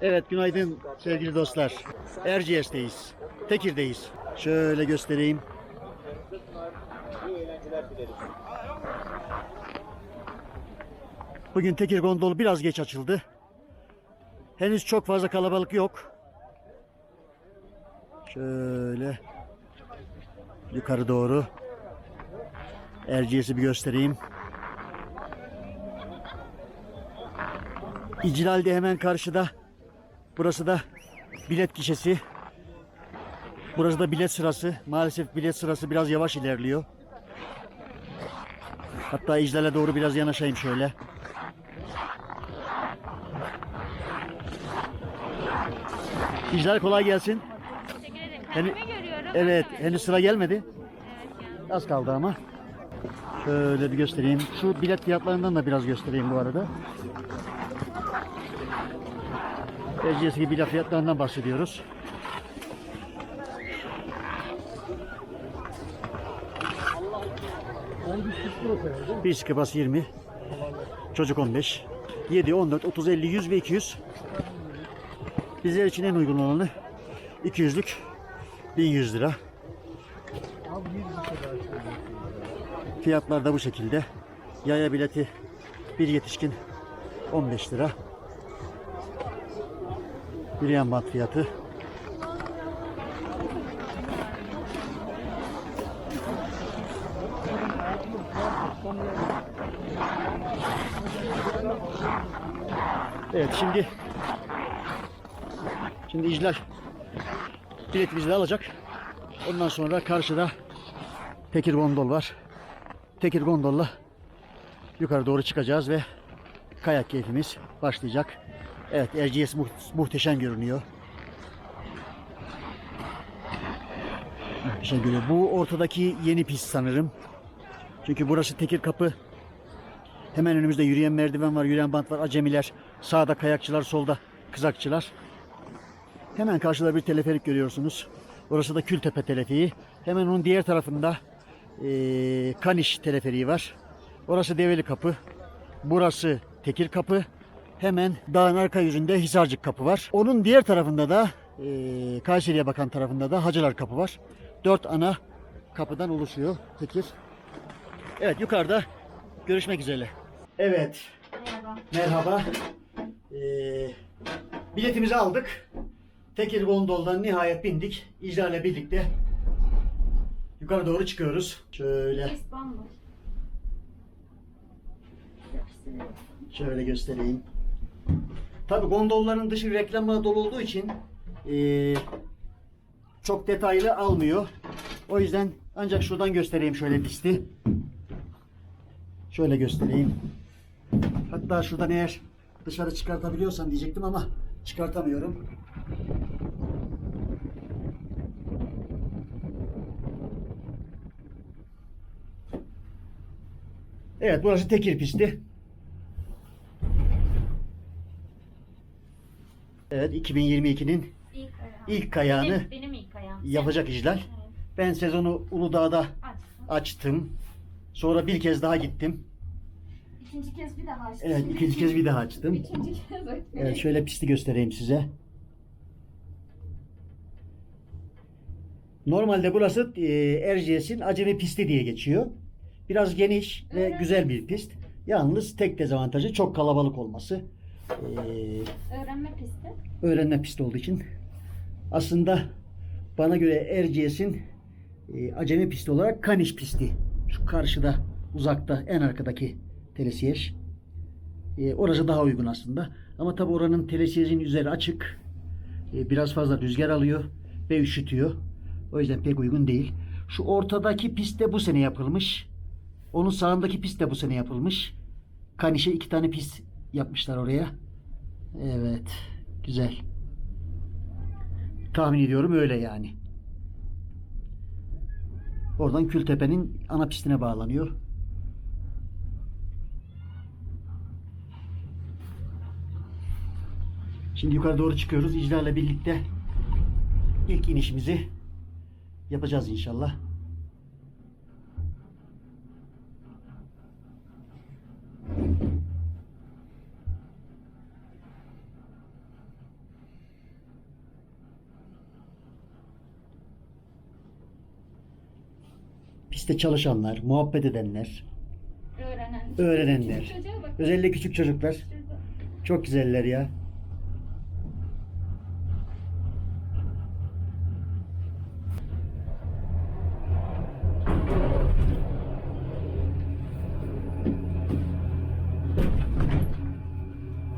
Evet günaydın sevgili dostlar. Erciyes'teyiz. Tekir'deyiz. Şöyle göstereyim. Bugün Tekir gondolu biraz geç açıldı. Henüz çok fazla kalabalık yok. Şöyle yukarı doğru Erciyes'i bir göstereyim. İclal de hemen karşıda. Burası da bilet gişesi. Burası da bilet sırası. Maalesef bilet sırası biraz yavaş ilerliyor. Hatta İclal'e doğru biraz yanaşayım şöyle. İclal kolay gelsin. Teşekkür ederim. Hani- görüyorum. Evet, henüz sıra gelmedi. Evet. Az kaldı ama. Şöyle bir göstereyim. Şu bilet fiyatlarından da biraz göstereyim bu arada. Erciyes'teki bilet fiyatlarından bahsediyoruz. Bir skibas 20. Çocuk 15. 7, 14, 30, 50, 100 ve 200. Bizler için en uygun olanı 200'lük 1100 lira. Fiyatlar da bu şekilde. Yaya bileti bir yetişkin 15 lira. Bir yan bant fiyatı. Evet şimdi şimdi İclal biletimizi de alacak. Ondan sonra karşıda Tekir Gondol var. Tekir Gondol'la yukarı doğru çıkacağız ve kayak keyfimiz başlayacak. Evet Erciyes mu- muhteşem görünüyor. Muhteşem görünüyor. Bu ortadaki yeni pist sanırım. Çünkü burası Tekir Kapı. Hemen önümüzde yürüyen merdiven var, yürüyen bant var, acemiler. Sağda kayakçılar, solda kızakçılar. Hemen karşıda bir teleferik görüyorsunuz. Orası da Kültepe Teleferiği. Hemen onun diğer tarafında eee, Kaniş Teleferiği var. Orası Develi Kapı. Burası Tekir Kapı. Hemen dağın arka yüzünde Hisarcık Kapı var. Onun diğer tarafında da eee Kayseri'ye bakan tarafında da Hacılar Kapı var. Dört ana kapıdan oluşuyor Tekir. Evet yukarıda görüşmek üzere. Evet Merhaba. Merhaba. Ee, biletimizi aldık. Tekir Gondol'dan nihayet bindik. İcra ile birlikte yukarı doğru çıkıyoruz. Şöyle şöyle göstereyim. Tabi gondolların dışı reklamla dolu olduğu için ee, çok detaylı almıyor. O yüzden ancak şuradan göstereyim şöyle pisti. Şöyle göstereyim. Hatta şuradan eğer dışarı çıkartabiliyorsam diyecektim ama çıkartamıyorum. Evet burası Tekir pisti. Evet 2022'nin İlk ilk kayağını Benim, benim ilk yapacak İclal. Evet. Ben sezonu Uludağ'da Açtım. açtım. Sonra bir kez daha gittim. İkinci kez bir daha açtım. Evet ikinci kez bir daha açtım. Üçüncü kez açtım. Evet şöyle pisti göstereyim size. Normalde burası e, Erciyes'in acemi pisti diye geçiyor. Biraz geniş ve Evet. güzel bir pist. Yalnız tek dezavantajı çok kalabalık olması. E, Öğrenme pisti. öğrenme pisti olduğu için. Aslında bana göre Erciyes'in e, acemi pisti olarak Kaniş pisti. Şu karşıda uzakta en arkadaki telesiyej. E, orası daha uygun aslında. Ama tabi oranın telesiyejin üzeri açık. E, biraz fazla rüzgar alıyor ve üşütüyor. O yüzden pek uygun değil. Şu ortadaki pist de bu sene yapılmış. Onun sağındaki pist de bu sene yapılmış. Kaniş'e iki tane pist yapmışlar oraya. Evet. Güzel. Tahmin ediyorum öyle yani. Oradan Kültepe'nin ana pistine bağlanıyor. Şimdi yukarı doğru çıkıyoruz. İcra'yla birlikte ilk inişimizi yapacağız inşallah. Piste çalışanlar, muhabbet edenler, Öğrenen. öğrenenler. Çocuğa bak. Özellikle küçük çocuklar. Şurada. Çok güzeller ya.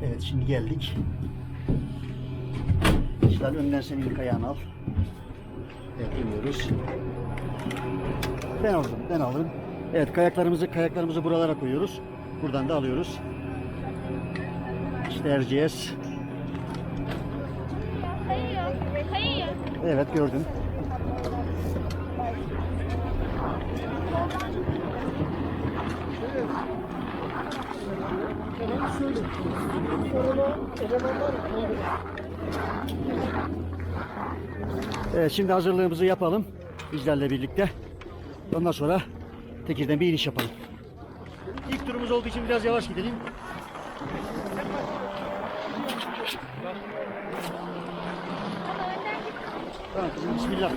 Evet şimdi geldik. İşler önden senin ilk ayağını al. Evet iniyoruz. Ben aldım, ben aldım. Evet kayaklarımızı kayaklarımızı buralara koyuyoruz. Buradan da alıyoruz. İşte. Kayıyor. Evet gördüm. Evet şimdi hazırlığımızı yapalım. Bizlerle birlikte. Ondan sonra Tekir'den bir iniş yapalım. İlk turumuz olduğu için biraz yavaş gidelim. Tamam bismillah.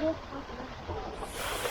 Não, não, não.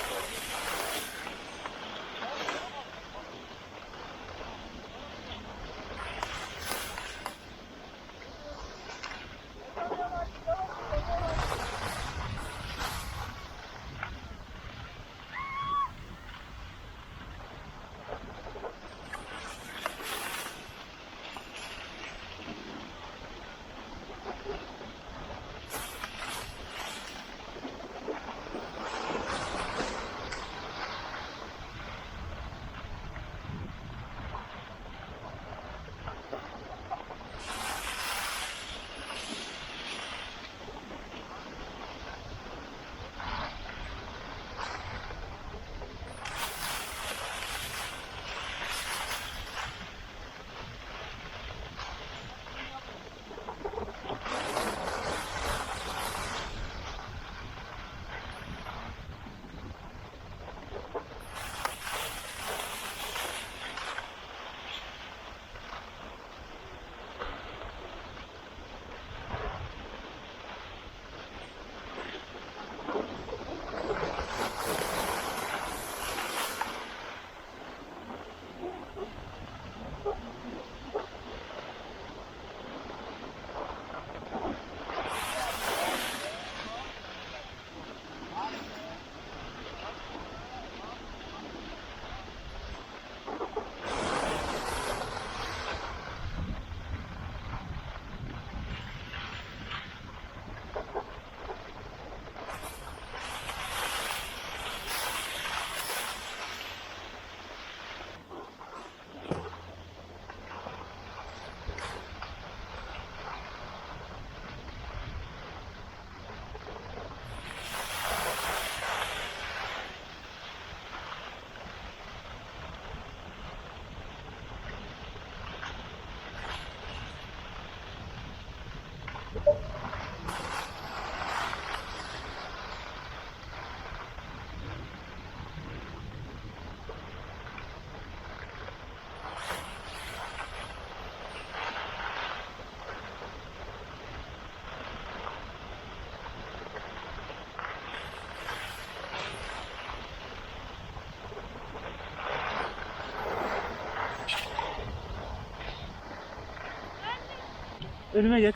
Önüme geç.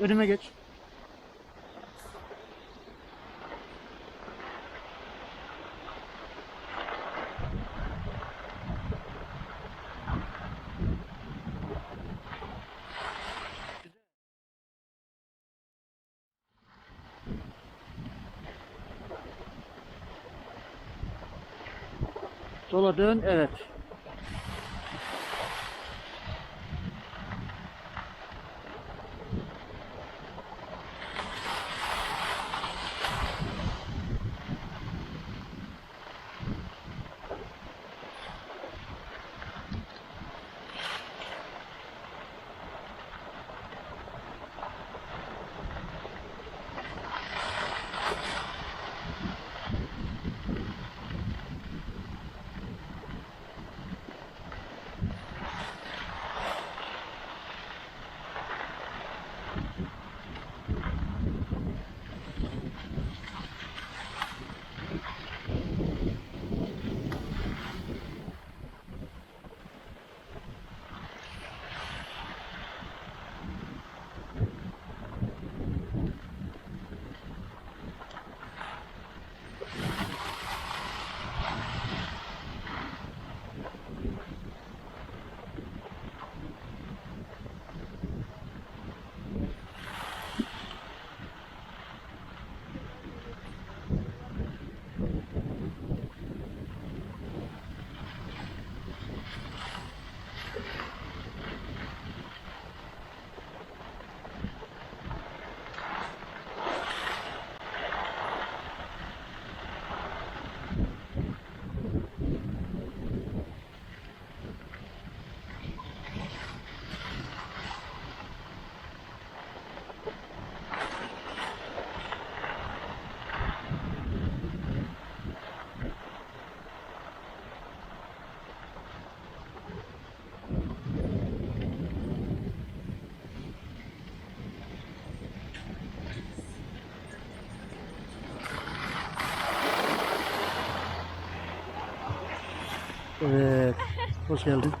Önüme geç. Sola dön, evet. Evet. Hoş geldin.